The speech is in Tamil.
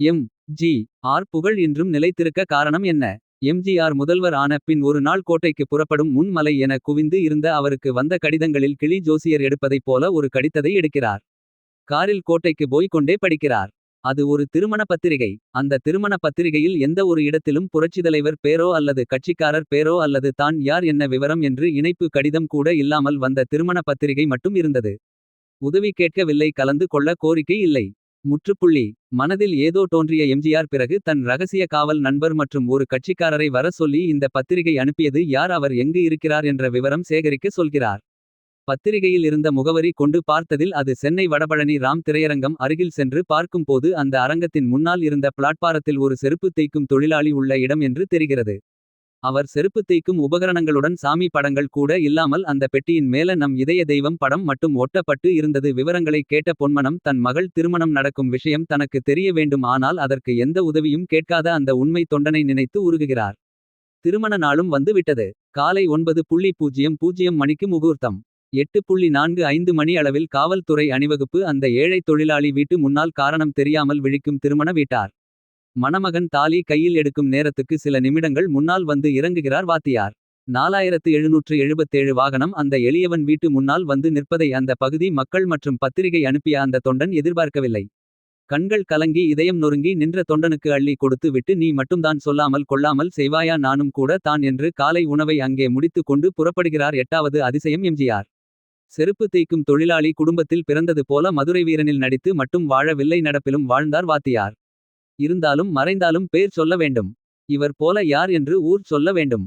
எம். ஜி. ஆர் புகழ் இன்றும் நிலைத்திருக்க காரணம் என்ன. எம்ஜிஆர் முதல்வர் ஆன பின் ஒரு நாள் கோட்டைக்கு புறப்படும் முன் மலை என குவிந்து இருந்த அவருக்கு வந்த கடிதங்களில் கிளி ஜோசியர் எடுப்பதைப் போல ஒரு கடித்ததை எடுக்கிறார். காரில் கோட்டைக்கு போய் கொண்டே படிக்கிறார். அது ஒரு திருமண பத்திரிகை. அந்த திருமண பத்திரிகையில் எந்த ஒரு இடத்திலும் புரட்சித்தலைவர் பேரோ அல்லது கட்சிக்காரர் பேரோ அல்லது தான் யார் என்ன விவரம் என்று இணைப்பு கடிதம் கூட இல்லாமல் வந்த திருமண பத்திரிகை மட்டும் இருந்தது. உதவி கேட்கவில்லை கலந்து கொள்ள கோரிக்கை இல்லை. முற்றுப்புள்ளி மனதில் ஏதோ தோன்றிய எம்ஜிஆர் பிறகு தன் ரகசிய காவல் நண்பர் மற்றும் ஒரு கட்சிக்காரரை வர சொல்லி இந்த பத்திரிகை அனுப்பியது யார் அவர் எங்கு இருக்கிறார் என்ற விவரம் சேகரிக்க சொல்கிறார். பத்திரிகையில் இருந்த முகவரி கொண்டு பார்த்ததில் அது சென்னை வடபழனி ராம் திரையரங்கம் அருகில் சென்று பார்க்கும்போது அந்த அரங்கத்தின் முன்னால் இருந்த பிளாட்பாரத்தில் ஒரு செருப்பு தேய்க்கும் தொழிலாளி உள்ள இடம் என்று தெரிகிறது. அவர் செருப்பு தேய்க்கும் உபகரணங்களுடன் சாமி படங்கள் கூட இல்லாமல் அந்த பெட்டியின் மேல நம் இதய தெய்வம் படம் மட்டும் ஒட்டப்பட்டு இருந்தது விவரங்களை கேட்ட பொன்மனம் தன் மகள் திருமணம் நடக்கும் விஷயம் தனக்கு தெரிய வேண்டும் ஆனால் அதற்கு எந்த உதவியும் கேட்காத அந்த உண்மை தொண்டனை நினைத்து உருகுகிறார். திருமண நாளும் வந்துவிட்டது காலை ஒன்பது புள்ளி பூஜ்ஜியம் பூஜ்ஜியம் மணிக்கு முகூர்த்தம். எட்டு புள்ளி நான்கு ஐந்து மணி அளவில் காவல்துறை அணிவகுப்பு அந்த ஏழை தொழிலாளி வீட்டு முன்னால் காரணம் தெரியாமல் விழிக்கும் திருமண வீட்டார். மணமகன் தாலி கையில் எடுக்கும் நேரத்துக்கு சில நிமிடங்கள் முன்னால் வந்து இறங்குகிறார் வாத்தியார். நாலாயிரத்து எழுநூற்று எழுபத்தேழு வாகனம் அந்த எளியவன் வீட்டு முன்னால் வந்து நிற்பதை அந்த பகுதி மக்கள் மற்றும் பத்திரிகை அனுப்பிய அந்த தொண்டன் எதிர்பார்க்கவில்லை. கண்கள் கலங்கி இதயம் நொறுங்கி நின்ற தொண்டனுக்கு அள்ளி கொடுத்து விட்டு நீ மட்டும்தான் சொல்லாமல் கொள்ளாமல் செய்வாயா நானும் கூட தான் என்று காலை உணவை அங்கே முடித்து கொண்டு புறப்படுகிறார் எட்டாவது அதிசயம் எம்ஜிஆர். செருப்பு தேய்க்கும் தொழிலாளி குடும்பத்தில் பிறந்தது போல மதுரை வீரனில் நடித்து மட்டும் வாழவில்லை நடப்பிலும் வாழ்ந்தார் வாத்தியார். இருந்தாலும் மறைந்தாலும் பேர் சொல்ல வேண்டும். இவர் போல யார் என்று ஊர் சொல்ல வேண்டும்.